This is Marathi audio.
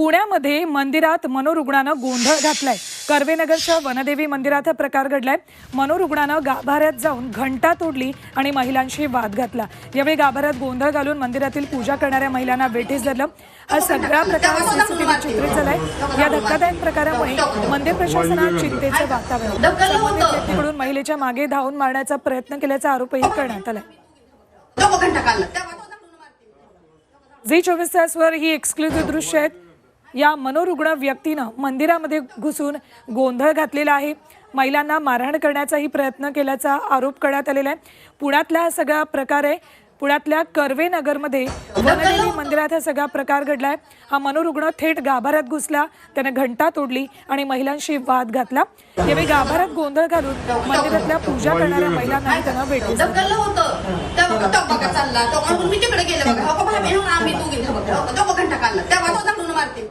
पुण्यामध्ये मंदिरात मनोरुग्णानं गोंधळ घातलाय. कर्वेनगरच्या वनदेवी मंदिरात हा प्रकार घडलाय. मनोरुग्णानं गाभाऱ्यात जाऊन घंटा तोडली आणि महिलांशी वाद घातला. यावेळी गाभाऱ्यात गोंधळ घालून मंदिरातील पूजा करणाऱ्या महिलांना वेठीस धरलं. हा सगळा प्रकार सीसीटीव्ही चित्रित झालाय. या धक्कादायक प्रकारामुळे मंदिर प्रशासनात चिंतेचं वातावरण. संबंधित व्यक्तीकडून महिलेच्या मागे धावून मारण्याचा प्रयत्न केल्याचा आरोपही करण्यात आलाय. झी चोवीस तासवर ही एक्सक्लुझिव्ह दृश्य आहेत. या मनोरुग्ण व्यक्तीनं मंदिरामध्ये घुसून गोंधळ घातलेला आहे. महिलांना मारहाण करण्याचाही प्रयत्न केल्याचा आरोप करण्यात आलेला आहे. पुण्यातला हा सगळा प्रकार आहे. पुण्यातल्या कर्वे नगरमध्ये वनदेवी मंदिरात हा सगळा प्रकार घडलाय. हा मनोरुग्ण थेट गाभाऱ्यात घुसला त्याने घंटा तोडली आणि महिलांशी वाद घातला. यावेळी गाभाऱ्यात गोंधळ घालून मंदिरातल्या पूजा करणाऱ्या महिलांनाही त्यानं भेटलं होतं.